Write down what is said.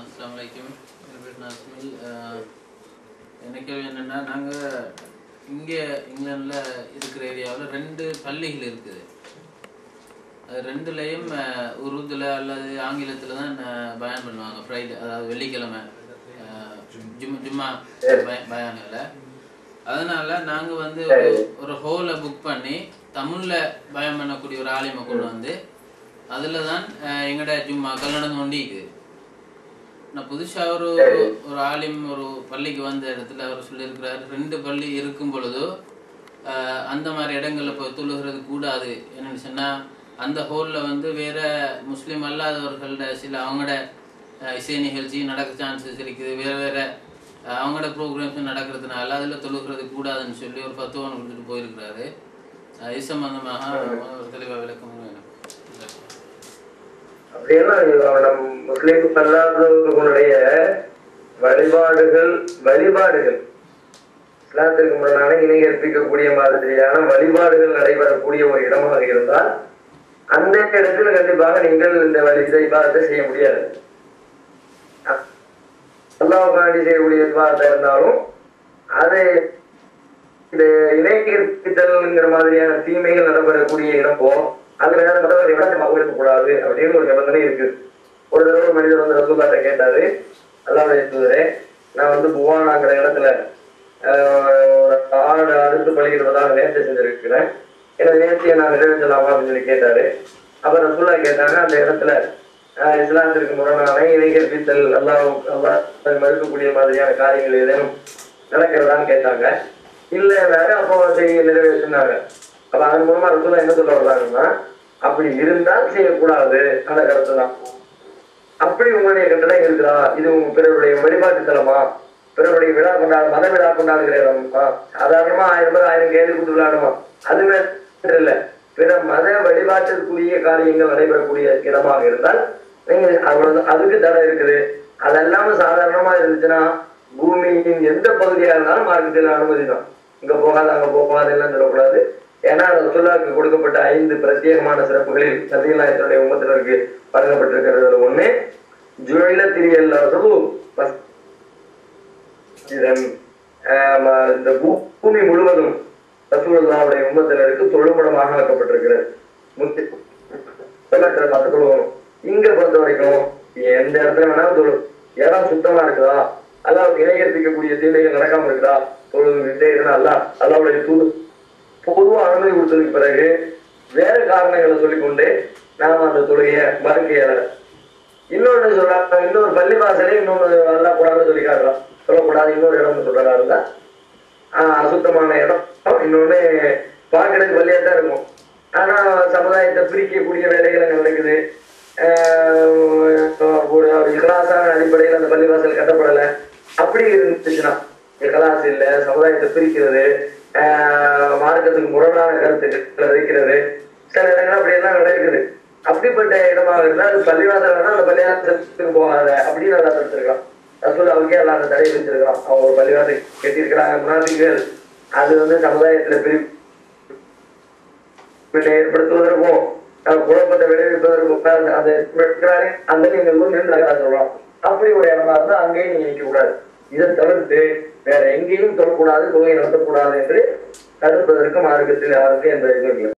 அஸ்லாம் வலைக்கும் என் பேர் நாஸ்மில் அஹ், என்ன கேள்வி என்னென்னா நாங்கள் இங்கே இங்கிலாண்டில் இருக்கிற ஏரியாவில் ரெண்டு பள்ளிகள் இருக்குது. அது ரெண்டுலேயும் உருதுல அல்லது ஆங்கிலத்தில் தான் பயன் பண்ணுவாங்க. ஃப்ரைடே அதாவது வெள்ளிக்கிழமை ஜும் ஜும்மா பய- அதனால் அதனால நாங்கள் வந்து ஒரு ஹோலை புக் பண்ணி தமிழில் பயம் பண்ணக்கூடிய ஒரு ஆலயமை கொண்டு வந்து அதில் தான் அஹ், ஜும்மாக்கள் நடந்து கொண்டிருக்குது நான் புதுசா ஒரு ஒரு ஆலிம் ஒரு பள்ளிக்கு வந்த இடத்துல அவர் சொல்லியிருக்கிறார் ரெண்டு பள்ளி இருக்கும் பொழுதோ அந்த மாதிரி இடங்கள்ல போய் தொழுகிறது கூடாது. என்னன்னு சொன்னா அந்த ஹோல்ல வந்து வேற முஸ்லீம் அல்லாதவர்களோட சில அவங்களோட இசை நிகழ்ச்சி நடக்க சான்சஸ் இருக்குது. வேற வேற அவங்களோட ப்ரோக்ராம்ஸ் நடக்கிறதுனால அதுல தொழுகிறது கூடாதுன்னு சொல்லி ஒரு பத்துவம் கொடுத்துட்டு போயிருக்கிறாரு. இது சம்பந்தமாக ஒரு தெளிவாக விளக்கம் வேணும் ஏன்னா நம் முஸ்லீம் அல்லாதவர்களுடைய வழிபாடுகள் வழிபாடுகள். இஸ்லாத்திற்கு முரணான இணை ஏற்பிக்கக்கூடிய மாதிரியான வழிபாடுகள் நடைபெறக்கூடிய ஒரு இடமாக இருந்தால் அந்த இடத்துல கண்டிப்பாக நீங்கள் இந்த வழி பார்த்து செய்ய முடியாது. அல்லாவுக்காண்டி செய்யக்கூடிய பார்த்த இருந்தாலும் அதை இந்த இணை ஏற்பித்தல்ங்கிற மாதிரியான தீமைகள் நடைபெறக்கூடிய இடமோ அந்த நேரம் மற்றவர்கள் விளக்கமாக கூடாது அப்படின்னு ஒரு நிபந்தனை இருக்கு. ஒரு தடவை மனிதர் வந்து ரசூல்லாட்ட கேட்டாரு அல்லாவுடைய தூதரே நான் வந்து புவானாங்கிற இடத்துல ஒரு ஆடு அறுத்து பழிகிறதாக நேர்த்தி செஞ்சிருக்கிறேன். எனது நேர்த்தியை நான் நிறைவேற்றலாமா? அப்படின்னு சொல்லி கேட்டாரு. அப்ப ரசூல்லா கேட்டாங்க அந்த இடத்துல இஸ்லாத்திற்கு முரணான இணை கற்பித்தல் அல்லாஹ் மறுக்கக்கூடிய மாதிரியான காரியங்கள் ஏதேனும் நடக்கிறதான்னு கேட்டாங்க. இல்லை வேற அப்போ செய்ய நிறைவேற்றினாங்க. அப்ப அதன் மூலமா ரசூலா என்ன சொல்ல வர்றாங்கன்னா அப்படி இருந்தால் செய்யக்கூடாது. அந்த கருத்து தான். அப்படி உங்களுடைய கட்டளை இருக்கிறா இது உங்க பிறருடைய வழிபாட்டு தலமா? பிறருடைய விழா கொண்டாடு மத விழா கொண்டாடுகிற இடமா? சாதாரணமா ஆயிரம் பேர் ஆயிரம் கேள்வி கொடுத்து விளையாடுவோம் அதுவே இல்ல. பிற மத வழிபாட்டிற்குரிய காரியங்கள் நடைபெறக்கூடிய இடமாக இருந்தால் நீங்க அவ்வளவு அதுக்கு தடை இருக்குது. அதெல்லாம சாதாரணமா இருந்துச்சுன்னா பூமியின் எந்த பகுதியா இருந்தாலும் மார்க்கத்தில் அனுமதி தான். இங்க போகாத அங்க போகாத எல்லாம் சொல்லக்கூடாது. ஏன்னா சுற்றுலாவுக்கு கொடுக்கப்பட்ட ஐந்து பிரத்யேகமான சிறப்புகளில் நபிகளாயத்தினுடைய உமத்தினருக்கு வழங்கப்பட்டிருக்கிறது. ஒண்ணு ஜுவைல திரியல் இதன் இந்த பூமி முழுவதும் ரசூலுல்லாவுடைய உம்மத்தினருக்கு தொழுமுடமாக ஆக்கப்பட்டிருக்கிறது முத்தி வெள்ளத்துல இங்க பொறுத்த வரைக்கும் எந்த இடத்துல வேணாலும் தொழு. இடம் சுத்தமா இருக்குதா? அல்லாவுக்கு இணை இருக்கக்கூடிய தீமைகள் நடக்காம இருக்குதா? தொழுதுகிட்டே இருந்தா அல்லா அல்லாவுடைய தூது கொடுத்ததுக்கு பிறகு வேற காரணங்களை சொல்லிக்கொண்டு நாம அந்த தொழுகையை மறுக்க இயலாது. இன்னொன்னு சொல்றாங்க இன்னொரு பள்ளிவாசலே இன்னொன்னு நல்லா கூடாதுன்னு சொல்லி காட்டுறான் சொல்லக்கூடாது இன்னொரு இடம்னு சொல்றதா இருந்தா ஆஹ் அசுத்தமான இடம். இன்னொன்னு பார்க்கறதுக்கு வழியா தான் இருக்கும். ஆனா சமுதாயத்தை பிரிக்கக்கூடிய வேலைகள் நடக்குது. ஆஹ் ஒரு இகலாசான அடிப்படையில் அந்த பள்ளிவாசல் கட்டப்படலை. அப்படி இருந்துச்சுன்னா இகலாஸ் இல்ல சமுதாயத்தை பிரிக்கிறது மார்க்கத்துக்கு முரணான கருத்துக்கள் இருக்கிறது. சில இடங்கள் அப்படி எல்லாம் நடக்குது. அப்படிப்பட்ட இடமாக இருந்தால் அது பள்ளிவாசல் வேணா அந்த பள்ளிவாசத்துக்கு போகாத அப்படின்னு நல்லா தடுத்திருக்கான் ரசூல் அவருக்கே எல்லாம் அந்த தடை விதிச்சிருக்கலாம். அவங்க ஒரு பள்ளிவாசல் கட்டியிருக்கிறாங்க முனாஃபிகள் அது வந்து சமுதாயத்துல பிரிவு ஏற்படுத்துவதற்கும் குழப்பத்தை விளைவிப்பதற்கும் அந்த- அந்த நீங்கள் நின்று சொல்லலாம் அப்படி ஒரு இடமா இருந்தால் அங்கேயும் நீங்க நிற்க கூடாது இதை தவிர்த்து வேற எங்கேயும் தொடக்கூடாது தொகை நடத்தக்கூடாது என்று தடுப்பதற்கு மார்க்கத்தில் யாருக்கு எந்த இதுவும் இல்லை